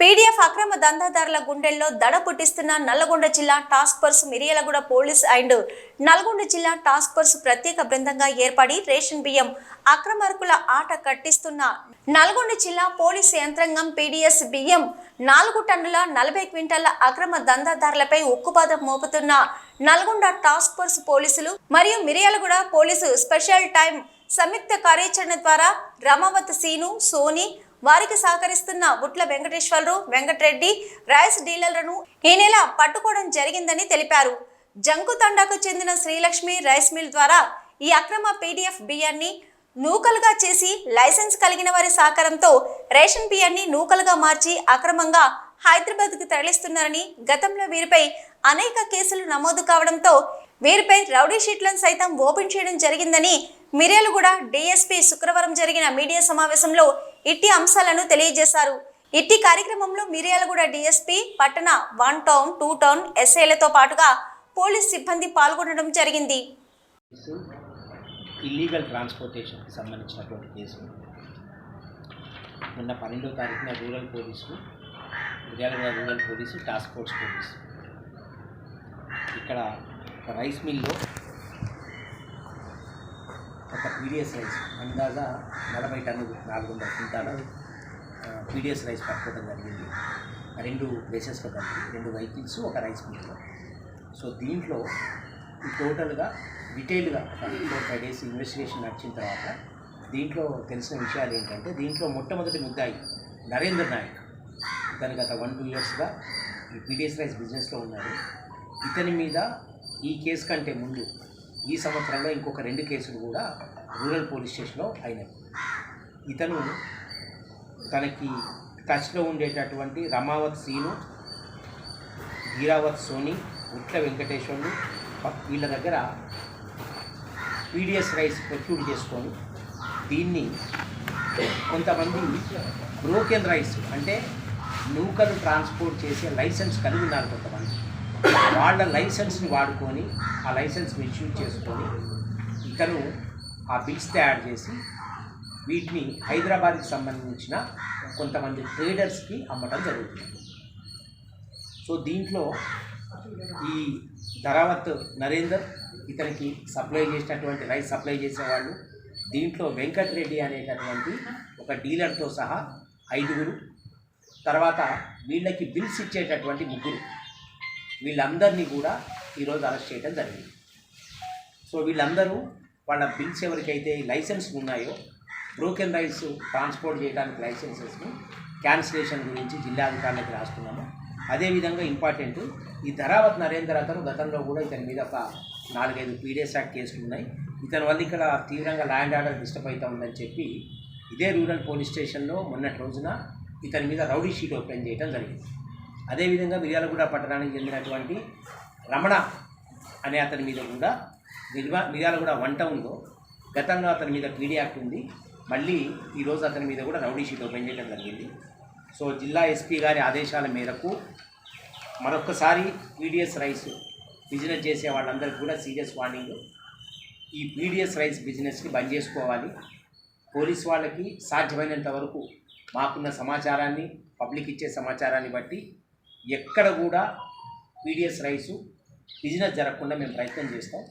PDF అక్రమ దందాదారుల గుండెల్లో దడ పుట్టిస్తున్న నల్లగొండ జిల్లా task force Miryalaguda police and Nalgonda జిల్లా టాస్క్ ఫోర్స్ ప్రత్యేక బృందంగా ఏర్పడి రేషన్ బియ్యం అక్రమార్కుల ఆట కట్టిస్తున్న నల్గొండ జిల్లా పోలీసు యంత్రాంగం పీడీఎస్ బియ్యం నాలుగు టన్నుల నలభై క్వింటాల అక్రమ దందాదారులపై ఉక్కుపాదం మోపుతున్న నల్గొండ టాస్క్ ఫోర్స్ పోలీసులు మరియు మిరియాలగూడ పోలీసు స్పెషల్ టైం సంయుక్త కార్యాచరణ ద్వారా రమావత్ సీను సోని వారికి సహకరిస్తున్న బుట్ల వెంకటేశ్వరరావు వెంకటరెడ్డి రైస్ డీలర్లను ఈ నెల పట్టుకోవడం జరిగిందని తెలిపారు. జంకు తండాకు చెందిన శ్రీలక్ష్మి రైస్ మిల్ ద్వారా ఈ అక్రమ పీడీఎఫ్ బియ్యాన్ని నూకలుగా చేసి లైసెన్స్ కలిగిన వారి సహకారంతో రేషన్ బియ్యాన్ని నూకలుగా మార్చి అక్రమంగా హైదరాబాద్కు తరలిస్తున్నారని గతంలో వీరిపై అనేక కేసులు నమోదు కావడంతో వీరిపై రౌడీ షీట్లను సైతం ఓపెన్ చేయడం జరిగిందని మిర్యాలగూడ డీఎస్పీ శుక్రవారం జరిగిన మీడియా సమావేశంలో ఇట్టి అంశాలను తెలియజేశారు. ఇట్టి కార్యక్రమంలో మిర్యాలగూడ డిఎస్పి పట్టణ వన్ టౌన్ టూ టౌన్ ఎస్ఐలతో పాటుగా పోలీస్ సిబ్బంది పాల్గొనడం జరిగింది. ఇల్లీగల్ ట్రాన్స్పోర్టేషన్కి సంబంధించినటువంటి కేసు మొన్న పన్నెండో తారీఖున rural police Miryalaguda rural police task force police. ఇక్కడ రైస్ మిల్లో ఒక పీడిఎస్ రైస్ అందాజా నలభై టన్నులు నాలుగు వందల క్వింటాల పీడిఎస్ రైస్ పట్టుకోవడం జరిగింది. రెండు ప్లేసెస్లో కలిపి రెండు వెహికల్స్ ఒక రైస్ మిల్లు సో దీంట్లో ఈ టోటల్గా డీటెయిల్గా ఫోర్ ఫైవ్ డేస్ ఇన్వెస్టిగేషన్ నడిచిన తర్వాత దీంట్లో తెలిసిన విషయాలు ఏంటంటే దీంట్లో మొట్టమొదటి ముద్దాయి నరేంద్ర నాయక్. ఇతను గత వన్ టూ ఇయర్స్గా ఈ పీడిఎస్ రైస్ బిజినెస్లో ఉన్నాడు. ఇతని మీద ఈ కేసు కంటే ముందు ఈ సంవత్సరంలో ఇంకొక రెండు కేసులు కూడా రూరల్ పోలీస్ స్టేషన్లో అయినాయి. ఇతను తనకి టచ్లో ఉండేటటువంటి రమావత్ సీను గీరావత్ సోని ఉట్ల వెంకటేశ్వర్లు వీళ్ళ దగ్గర పీడిఎస్ రైస్ ప్రొక్యూర్ చేసుకొని దీన్ని కొంతమంది బ్రోకెన్ రైస్ అంటే నూకలు ట్రాన్స్పోర్ట్ చేసే లైసెన్స్ కలిగి ఉన్నారు కొంతమంది. వాళ్ళ లైసెన్స్ని వాడుకొని ఆ లైసెన్స్ ఇష్యూ చేసుకొని ఇతను ఆ బిల్స్ తయారు చేసి వీటిని హైదరాబాద్కి సంబంధించిన కొంతమంది ట్రేడర్స్కి అమ్మటం జరుగుతుంది. సో దీంట్లో ఈ ధరావత్ నరేందర్ ఇతనికి సప్లై చేసినటువంటి రైస్ సప్లై చేసేవాళ్ళు దీంట్లో వెంకట్ రెడ్డి అనేటటువంటి ఒక డీలర్తో సహా ఐదుగురు తర్వాత వీళ్ళకి బిల్స్ ఇచ్చేటటువంటి ముగ్గురు. వీళ్ళందరినీ కూడా ఈరోజు అరెస్ట్ చేయడం జరిగింది. సో వీళ్ళందరూ వాళ్ళ బిల్స్ ఎవరికైతే లైసెన్స్ ఉన్నాయో బ్రోకెన్ రైస్ ట్రాన్స్పోర్ట్ చేయడానికి లైసెన్సెస్ని క్యాన్సిలేషన్ గురించి జిల్లాధికారులకు రాస్తున్నాము. అదేవిధంగా ఇంపార్టెంట్ ఈ ధరావత్ నరేందర్ అతను గతంలో కూడా ఇతని మీద ఒక నాలుగైదు పీడిఎస్ యాక్ట్ కేసులు ఉన్నాయి. ఇతని వల్ల ఇక్కడ తీవ్రంగా ల్యాండ్ ఆర్డర్ డిస్టర్బ్ అవుతా ఉందని చెప్పి ఇదే రూరల్ పోలీస్ స్టేషన్లో మొన్నటి రోజున ఇతని మీద రౌడీ షీట్ ఓపెన్ చేయడం జరిగింది. అదేవిధంగా మిర్యాలగూడ పట్టణానికి చెందినటువంటి రమణ అనే అతని మీద కూడా నిర్మా మిర్యాలగూడ వంట ఉందో గతంలో అతని మీద పీడీ యాక్ట్ ఉంది. మళ్ళీ ఈరోజు అతని మీద కూడా రౌడీ షీట్ ఓపెన్ చేయడం జరిగింది. సో జిల్లా ఎస్పీ గారి ఆదేశాల మేరకు మరొకసారి పీడిఎస్ రైస్ బిజినెస్ చేసే వాళ్ళందరికీ కూడా సీరియస్ వార్నింగ్. ఈ పీడిఎస్ రైస్ బిజినెస్ని బంద్ చేసుకోవాలి. పోలీస్ వాళ్ళకి సాధ్యమైనంత వరకు మాకున్న సమాచారాన్ని పబ్లిక్ ఇచ్చే సమాచారాన్ని బట్టి ఎక్కడ కూడా పీడిఎస్ రైసు బిజినెస్ జరగకుండా మేము ప్రయత్నం చేస్తాం.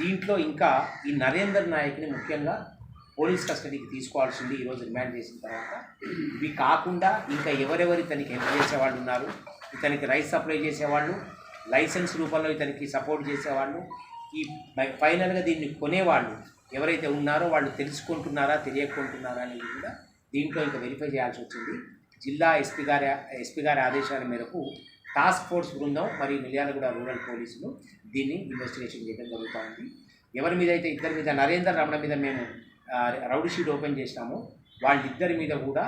దీంట్లో ఇంకా ఈ నరేందర్ నాయక్ని ముఖ్యంగా పోలీస్ కస్టడీకి తీసుకోవాల్సింది ఈరోజు రిమాండ్ చేసిన తర్వాత. ఇవి కాకుండా ఇంకా ఎవరెవరు ఇతనికి హెల్ప్ చేసేవాళ్ళు ఉన్నారు ఇతనికి రైస్ సప్లై చేసేవాళ్ళు లైసెన్స్ రూపంలో ఇతనికి సపోర్ట్ చేసేవాళ్ళు ఈ ఫై- ఫైనల్గా దీన్ని కొనేవాళ్ళు ఎవరైతే ఉన్నారో వాళ్ళు తెలుసుకుంటున్నారా తెలియకుంటున్నారా అనేది కూడా దీంట్లో ఇంకా వెరిఫై చేయాల్సి వచ్చింది. జిల్లా ఎస్పీ గారి ఎస్పీ గారి ఆదేశాల మేరకు టాస్క్ ఫోర్స్ బృందం మరియు మిర్యాలగూడ రూరల్ పోలీసులు దీన్ని ఇన్వెస్టిగేషన్ చేయడం జరుగుతూ ఉంది. ఎవరి మీద అయితే ఇద్దరి మీద నరేందర్ రమణ మీద మేము రౌడీ షీట్ ఓపెన్ చేసినామో వాళ్ళిద్దరి మీద కూడా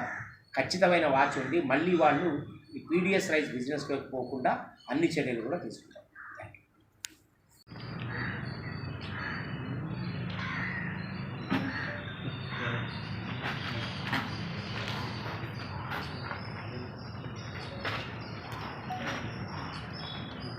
ఖచ్చితమైన వాచ్ ఉండి మళ్ళీ వాళ్ళు ఈ పీడిఎస్ రైస్ బిజినెస్లోకి పోకుండా అన్ని చర్యలు కూడా తీసుకుంటారు.